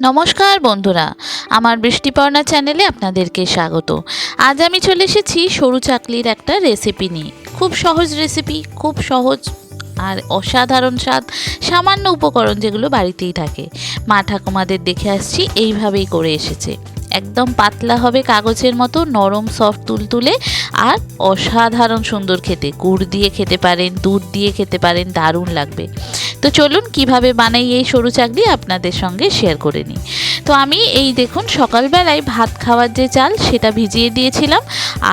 নমস্কার বন্ধুরা, আমার বৃষ্টিপর্ণা চ্যানেলে আপনাদেরকে স্বাগত। আজ আমি চলে এসেছি সরু চাকলির একটা রেসিপি নিয়ে। খুব সহজ রেসিপি খুব সহজ আর অসাধারণ স্বাদ, সামান্য উপকরণ যেগুলো বাড়িতেই থাকে। মা ঠাকুমাদের দেখে আসছি, এইভাবেই করে এসেছে। একদম পাতলা হবে কাগজের মতো, নরম সফট তুলতুলে আর অসাধারণ সুন্দর খেতে। গুড় দিয়ে খেতে পারেন, দুধ দিয়ে খেতে পারেন, দারুণ লাগবে। তো চলুন কীভাবে বানাই এই সরু চাকলি আপনাদের সঙ্গে শেয়ার করে নিই। তো আমি এই দেখুন সকালবেলায় ভাত খাওয়ার যে চাল সেটা ভিজিয়ে দিয়েছিলাম,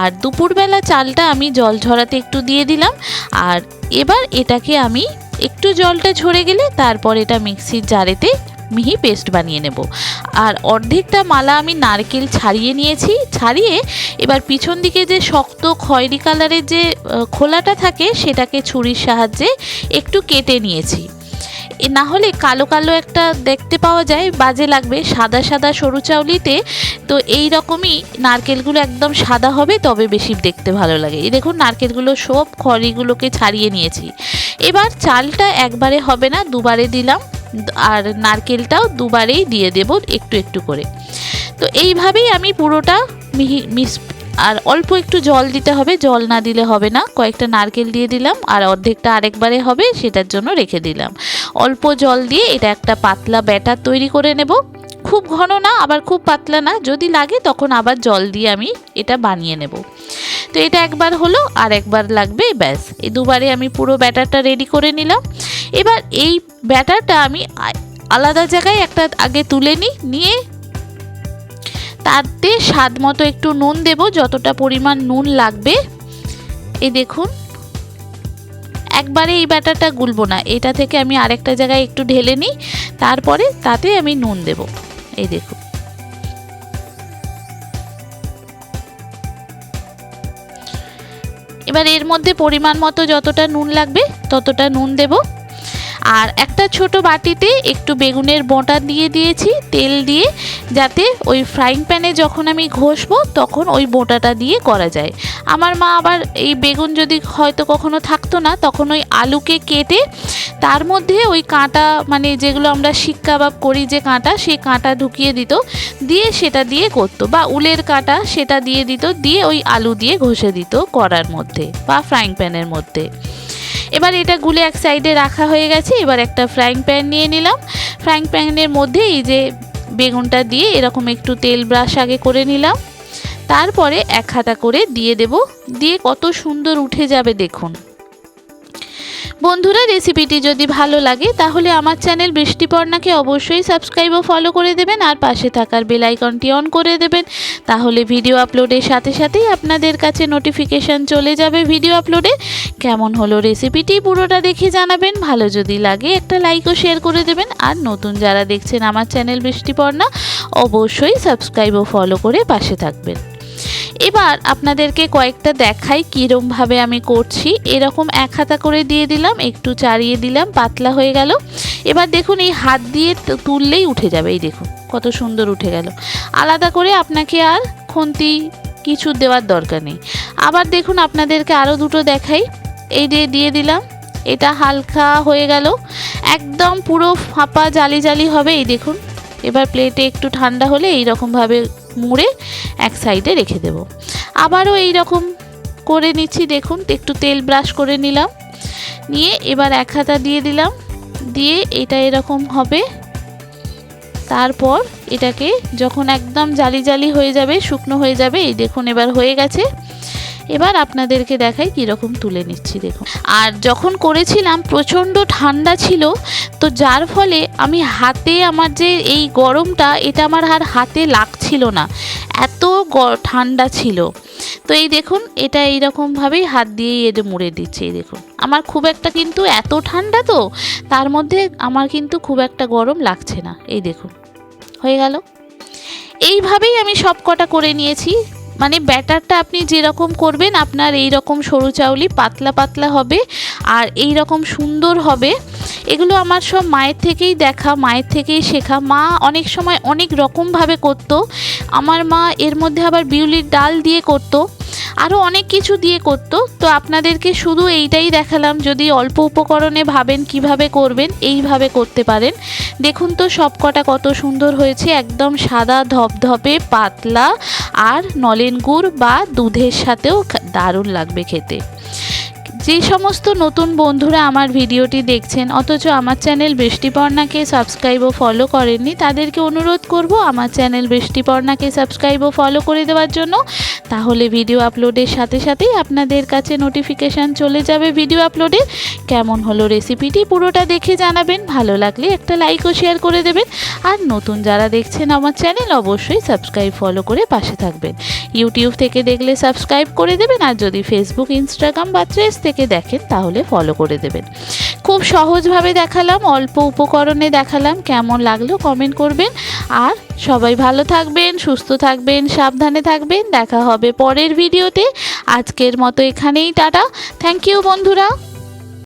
আর দুপুরবেলা চালটা আমি জল ঝরাতে একটু দিয়ে দিলাম, আর এবার এটাকে আমি একটু জলটা ঝরে গেলে তারপর এটা মিক্সির জারেতে মিহি পেস্ট বানিয়ে নেব। আর অর্ধেকটা মালা আমি নারকেল ছাড়িয়ে নিয়েছি, ছাড়িয়ে এবার পিছন দিকে যে শক্ত খয়েরি কালারের যে খোলাটা থাকে সেটাকে ছুরির সাহায্যে একটু কেটে নিয়েছি। না হলে কালো কালো একটা দেখতে পাওয়া যায়, বাজে লাগবে। সাদা সাদা সরু চাউলিতে তো এই রকমই নারকেলগুলো একদম সাদা হবে, তবে বেশি দেখতে ভালো লাগে। এই দেখুন, নারকেলগুলো সব খড়িগুলোকে ছাড়িয়ে নিয়েছি। এবার চালটা একবারে হবে না, দুবারে দিলাম। আর নারকেলটাও দুবারেই দিয়ে দেব একটু একটু করে। তো এইভাবেই আমি পুরোটা মিহি মিস আর অল্প একটু জল দিতে হবে, জল না দিলে হবে না। কয়েকটা নারকেল দিয়ে দিলাম আর অর্ধেকটা আরেকবারে হবে, সেটার জন্য রেখে দিলাম। অল্প জল দিয়ে এটা একটা পাতলা ব্যাটার তৈরি করে নেব। খুব ঘন না, আবার খুব পাতলা না, যদি লাগে তখন আবার জল দিয়ে আমি এটা বানিয়ে নেব। তো এটা একবার হলো আর একবার লাগবে, ব্যাস। এই দুবারে আমি পুরো ব্যাটারটা রেডি করে নিলাম। এবার এই ব্যাটারটা আমি আলাদা জায়গায় একটা আগে তুলে নিই নিয়ে তাতে স্বাদ মতো একটু নুন দেব, যতটা পরিমাণ নুন লাগবে। এই দেখুন, একবারে এই ব্যাটারটা গুলবো না। এটা থেকে আমি আরেকটা জায়গায় একটু ঢেলে নিই, তারপরে তাতে আমি নুন দেব। এই দেখুন। এবার এর মধ্যে পরিমাণ মতো যতটা নুন লাগবে, ততটা নুন দেব। আর একটা ছোট বাটিতে একটু বেগুনের বোঁটা দিয়ে দিয়েছি, তেল দিয়ে, যাতে ওই ফ্রাইং প্যানে যখন আমি ঘষবো তখন ওই বোঁটাটা দিয়ে করা যায়। আমার মা আবার এই বেগুন যদি হয়তো কখনো থাকতো না, তখন ওই আলুকে কেটে তার মধ্যে ওই কাঁটা মানে যেগুলো আমরা শিক কাবাব করি যে কাঁটা সেই কাঁটা ঢুকিয়ে দিত, দিয়ে সেটা দিয়ে করতো বা উলের কাঁটা সেটা দিয়ে দিত, দিয়ে ওই আলু দিয়ে ঘষে দিত করার মধ্যে বা ফ্রাইং প্যানের মধ্যে। এবার এটা গুলে এক সাইডে রাখা হয়ে গেছে, এবার একটা ফ্রাইং প্যান নিয়ে নিলাম। ফ্রাইং প্যানের মধ্যে এই যে বেগুনটা দিয়ে এরকম একটু তেল ব্রাশ আগে করে নিলাম। তারপরে এক হাতা করে দিয়ে দেব। দিয়ে কত সুন্দর উঠে যাবে দেখুন। বন্ধুরা, রেসিপিটি যদি ভালো লাগে, তাহলে আমার চ্যানেল বৃষ্টিপর্ণাকে অবশ্যই সাবস্ক্রাইব ও ফলো করে দেবেন আর পাশে থাকার বেল আইকনটি অন করে দেবেন। তাহলে ভিডিও আপলোডের সাথে সাথেই আপনাদের কাছে নোটিফিকেশান চলে যাবে ভিডিও আপলোডে। কেমন হলো রেসিপিটি পুরোটা দেখে জানাবেন। ভালো যদি লাগে একটা লাইক ও শেয়ার করে দেবেন। আর নতুন যারা দেখছেন আমার চ্যানেল বৃষ্টিপর্ণা, অবশ্যই সাবস্ক্রাইব ও ফলো করে পাশে থাকবেন। এবার আপনাদেরকে কয়েকটা দেখাই কীরমভাবে আমি করছি। এরকম এক হাতা করে দিয়ে দিলাম, একটু চাড়িয়ে দিলাম, পাতলা হয়ে গেল। এবার দেখুন, এই হাত দিয়ে তুললেই উঠে যাবে। এই দেখুন, কত সুন্দর উঠে গেল। আলাদা করে আপনাকে আর খুন্তি কিছু দেওয়ার দরকার নেই। আবার দেখুন, আপনাদেরকে আরও দুটো দেখাই। এই দিয়ে দিয়ে দিলাম, এটা হালকা হয়ে গেল। একদম পুরো ফাঁপা জালি জালি হবে। এই দেখুন এবার প্লেটে একটু ঠান্ডা হলে এই রকমভাবে মুড়ে এক সাইডে রেখে দেব। আবারও এই রকম করে নিচ্ছি, দেখুন, একটু তেল ব্রাশ করে নিলাম। নিয়ে এবার এক হাতা দিয়ে দিলাম। দিয়ে এটা এরকম হবে। তারপর এটাকে যখন একদম জালি জালি হয়ে যাবে, শুকনো হয়ে যাবে, এই দেখুন এবার হয়ে গেছে। এবার আপনাদেরকে দেখাই কীরকম তুলে নিচ্ছি, দেখুন। আর যখন করেছিলাম, প্রচণ্ড ঠান্ডা ছিল, তো যার ফলে আমি হাতে আমার যে এই গরমটা, এটা আমার আর হাতে লাগছিল না। এত ঠান্ডা ছিল। তো এই দেখুন, এটা এইরকমভাবেই হাত দিয়েই এটা মুড়ে দিচ্ছে, এই দেখুন। আমার খুব একটা কিন্তু এত ঠান্ডা তো, তার মধ্যে আমার কিন্তু খুব একটা গরম লাগছে না, এই দেখুন। হয়ে গেল। এইভাবেই আমি সব কটা করে নিয়েছি। মানে ব্যাটারটা আপনি যেরকম করবেন, আপনার এই রকম সরু চাউলি পাতলা পাতলা হবে আর এই রকম সুন্দর হবে। এগুলো আমার সব মায়ের থেকেই দেখা, মায়ের থেকেই শেখা। মা অনেক সময় অনেক রকমভাবে করতো। আমার মা এর মধ্যে আবার বিউলির ডাল দিয়ে করতো। আরও অনেক কিছু দিয়ে করত। তো আপনাদেরকে শুধু এইটাই দেখালাম, যদি অল্প উপকরণে ভাবেন কীভাবে করবেন, এইভাবে করতে পারেন। দেখুন তো সবকটা কত সুন্দর হয়েছে, একদম সাদা ধপধপে, পাতলা, আর নলেন গুড় বা দুধের সাথেও দারুণ লাগবে খেতে। যে সমস্ত নতুন বন্ধুরা আমার ভিডিওটি দেখছেন, অথচ আমার চ্যানেল বৃষ্টিপর্ণাকে সাবস্ক্রাইব ও ফলো করেননি, তাদেরকে অনুরোধ করব আমার চ্যানেল বৃষ্টিপর্ণাকে সাবস্ক্রাইব ও ফলো করে দেওয়ার জন্য। তাহলে ভিডিও আপলোডের সাথে সাথেই আপনাদের কাছে নোটিফিকেশান চলে যাবে ভিডিও আপলোডের কেমন হলো রেসিপিটি পুরোটা দেখে জানাবেন, ভালো লাগলে একটা লাইক ও শেয়ার করে দেবেন। আর নতুন যারা দেখছেন আমার চ্যানেল, অবশ্যই সাবস্ক্রাইব ফলো করে পাশে থাকবেন। ইউটিউব থেকে দেখলে সাবস্ক্রাইব করে দেবেন, আর যদি ফেসবুক ইনস্টাগ্রাম বা ট্রেস থেকে দেখেন, তাহলে ফলো করে দেবেন। খুব সহজভাবে দেখালাম, অল্প উপকরণে দেখালাম, কেমন লাগল কমেন্ট করবেন। আর সবাই ভালো থাকবেন, সুস্থ থাকবেন, সাবধানে থাকবেন, দেখা হবে পরের ভিডিওতে আজকের মতো এখানেই, টাটা। থ্যাংক ইউ বন্ধুরা।